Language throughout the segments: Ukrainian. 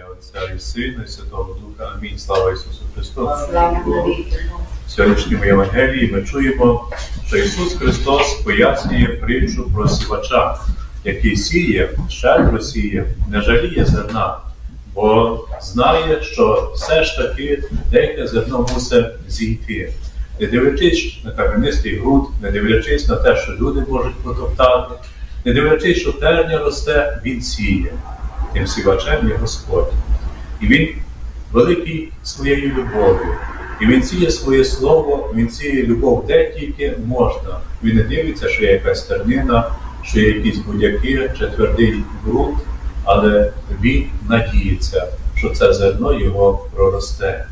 ім'я Отця і Сина, і Святого Духа. Амінь. Слава Ісусу Христу. В сьогоднішньому Євангелії ми чуємо, що Ісус Христос пояснює притчу про сівача, який сіє, щедро сіє, не жаліє зерна, бо знає, що все ж таки деяке зерно мусить зійти. Не дивлячись на кам'янистий ґрунт, не дивлячись на те, що люди можуть потоптати, не дивлячись, що терня росте, він сіє. Тим сівачем є Господь. І він великий своєю любов'ю. І він сіє своє слово, він сіє любов де тільки можна. Він не дивиться, що є якась тернина, що є якісь будь-які чи твердий ґрунт, але він надіється, що це зерно його проросте.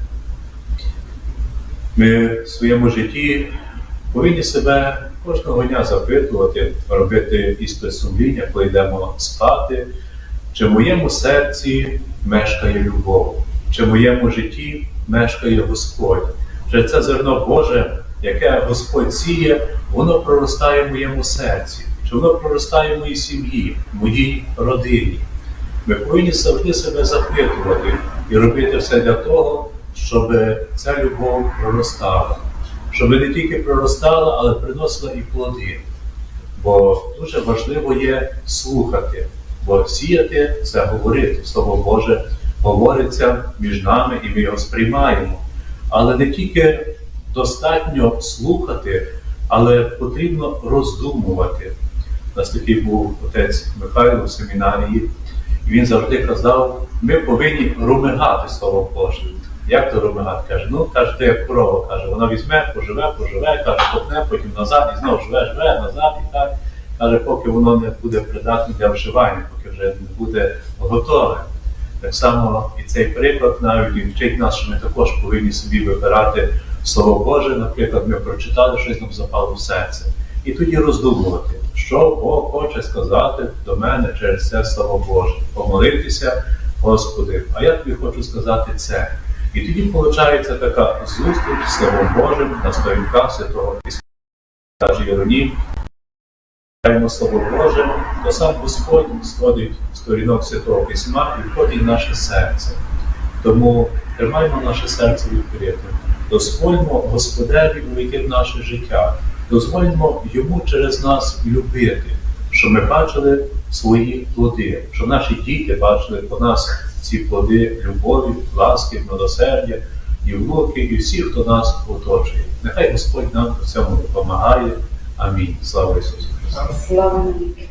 Ми в своєму житті повинні себе кожного дня запитувати, робити іспит сумління, коли йдемо спати, чи в моєму серці мешкає любов, чи в моєму житті мешкає Господь. Чи це зерно Боже, яке Господь сіє, воно проростає в моєму серці, чи воно проростає в моїй сім'ї, в моїй родині. Ми повинні завжди себе запитувати і робити все для того, щоб ця любов проростала, щоб не тільки проростала, але приносила і плоди. Бо дуже важливо є слухати, бо сіяти це говорити. Слово Боже говориться між нами і ми його сприймаємо. Але не тільки достатньо слухати, але потрібно роздумувати. У нас такий був отець Михайло в семінарії, і він завжди казав, ми повинні румигати Слово Боже. Як то румигати? Каже, ну каже, ти як корова, каже, вона візьме, поживе, поживе, каже, потне, потім назад, і знову живе, живе, назад і так. Каже, поки воно не буде придатне для вживання, поки вже не буде готове. Так само і цей приклад навіть вчить нас, що ми також повинні собі вибирати Слово Боже. Наприклад, ми прочитали, щось нам запало в серце. І тоді роздумувати, що Бог хоче сказати до мене через це Слово Боже. Помолитися, Господи, а я тобі хочу сказати це. І тоді виходить така зустріч з Словом Божим на сторінках Святого Письма. Каже Єронім, читаємо Слово Боже, то сам Господь сходить з сторінок Святого Письма і входить в наше серце. Тому тримаємо наше серце відкритим, дозвольмо Господеві увійти в наше життя, дозвольмо йому через нас любити, щоб ми бачили свої плоди, щоб наші діти бачили по нас ці плоди любові, ласки, милосердя, і внуки, і всі, хто нас оточує. Нехай Господь нам у цьому допомагає. Амінь. Слава Ісусу Христу! Слава навіки.